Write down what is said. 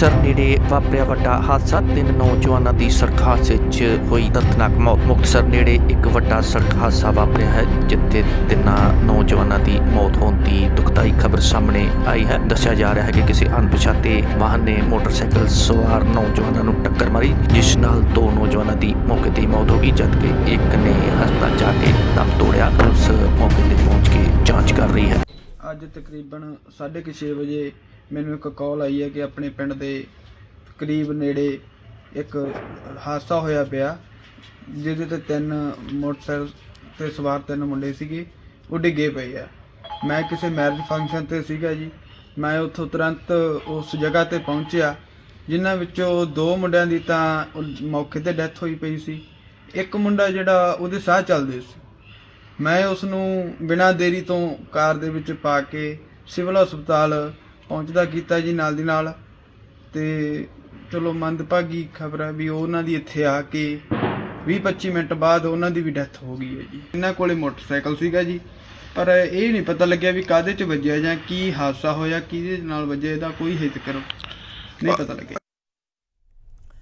ਮੁਕਤਸਰ ਨੇੜੇ ਵਾਪਰਿਆ ਵੱਡਾ ਹਾਦਸਾ। ਤਿੰਨ ਨੌਜਵਾਨਾਂ ਦੀ ਸੜਕ ਹਾਦਸੇ 'ਚ ਹੋਈ ਦਰਦਨਾਕ ਮੌਤ। ਮੁਕਤਸਰ ਨੇੜੇ ਇੱਕ ਵੱਡਾ ਸੜਕ ਹਾਦਸਾ ਵਾਪਰਿਆ ਹੈ, ਜਿੱਥੇ ਤਿੰਨਾਂ ਨੌਜਵਾਨਾਂ ਦੀ ਮੌਤ ਹੋਣ ਦੀ ਦੁਖਦਾਈ ਖਬਰ ਸਾਹਮਣੇ ਆਈ ਹੈ। ਦੱਸਿਆ ਜਾ ਰਿਹਾ ਹੈ ਕਿ ਕਿਸੇ ਅਣਪਛਾਤੇ ਵਾਹਨ ਨੇ ਮੋਟਰਸਾਈਕਲ ਸਵਾਰ ਨੌਜਵਾਨਾਂ ਨੂੰ ਟੱਕਰ ਮਾਰੀ, ਜਿਸ ਨਾਲ ਦੋ ਨੌਜਵਾਨਾਂ ਦੀ ਮੌਕੇ ਤੇ ਮੌਤ ਹੋ ਗਈ, ਜਦਕਿ ਇੱਕ ਨੇ ਹਸਪਤਾਲ ਜਾ ਕੇ ਦਮ ਤੋੜਿਆ। ਪੁਲਿਸ ਮੌਕੇ ਤੇ ਪਹੁੰਚ ਕੇ ਜਾਂਚ ਕਰ ਰਹੀ ਹੈ। ਅੱਜ ਤਕਰੀਬਨ 6:30 ਵਜੇ ਮੈਨੂੰ ਇੱਕ ਕਾਲ ਆਈ ਹੈ ਕਿ ਆਪਣੇ ਪਿੰਡ ਦੇ ਕਰੀਬ ਨੇੜੇ ਇੱਕ ਹਾਦਸਾ ਹੋਇਆ ਪਿਆ, ਜਿਹਦੇ ਤੇ ਤਿੰਨ ਮੋਟਰਸਾਈਕਲ ਤੇ ਸਵਾਰ ਤਿੰਨ ਮੁੰਡੇ ਸੀਗੇ, ਉਹ ਡਿੱਗੇ ਪਏ ਆ। ਮੈਂ ਕਿਸੇ ਮੈਰਿਜ ਫੰਕਸ਼ਨ ਤੇ ਸੀਗਾ ਜੀ। ਮੈਂ ਉੱਥੋਂ ਤੁਰੰਤ ਉਸ ਜਗ੍ਹਾ ਤੇ ਪਹੁੰਚਿਆ, ਜਿਨ੍ਹਾਂ ਵਿੱਚੋਂ ਦੋ ਮੁੰਡਿਆਂ ਦੀ ਤਾਂ ਮੌਕੇ ਤੇ ਡੈਥ ਹੋਈ ਪਈ ਸੀ। ਇੱਕ ਮੁੰਡਾ ਜਿਹੜਾ ਉਹਦੇ ਸਾਹ ਚੱਲਦੇ ਸੀ। ਮੈਂ ਉਸ ਨੂੰ ਬਿਨਾਂ ਦੇਰੀ ਤੋਂ ਕਾਰ ਦੇ ਵਿੱਚ ਪਾ ਕੇ ਸਿਵਲ ਹਸਪਤਾਲ ਪਹੁੰਚਦਾ ਕੀਤਾ ਜੀ ਨਾਲ ਦੀ ਨਾਲ। ਤੇ ਚਲੋ ਮੰਦਭਾਗੀ ਖਬਰ ਹੈ ਵੀ ਉਹਨਾਂ ਦੀ ਇੱਥੇ ਆ ਕੇ 20-25 ਮਿੰਟ ਬਾਅਦ ਉਹਨਾਂ ਦੀ ਵੀ ਡੈਥ ਹੋ ਗਈ ਹੈ ਜੀ। ਇਹਨਾਂ ਕੋਲੇ ਮੋਟਰਸਾਈਕਲ ਸੀਗਾ ਜੀ। ਪਰ ਇਹ ਨਹੀਂ ਪਤਾ ਲੱਗਿਆ ਵੀ ਕਾਹਦੇ 'ਚ ਵੱਜਿਆ ਜਾਂ ਕੀ ਹਾਦਸਾ ਹੋਇਆ, ਕਿਹਦੇ ਨਾਲ ਵੱਜਿਆ, ਇਹਦਾ ਕੋਈ ਹਿੱਤ ਕਰੋ। ਨਹੀਂ ਪਤਾ ਲੱਗਿਆ।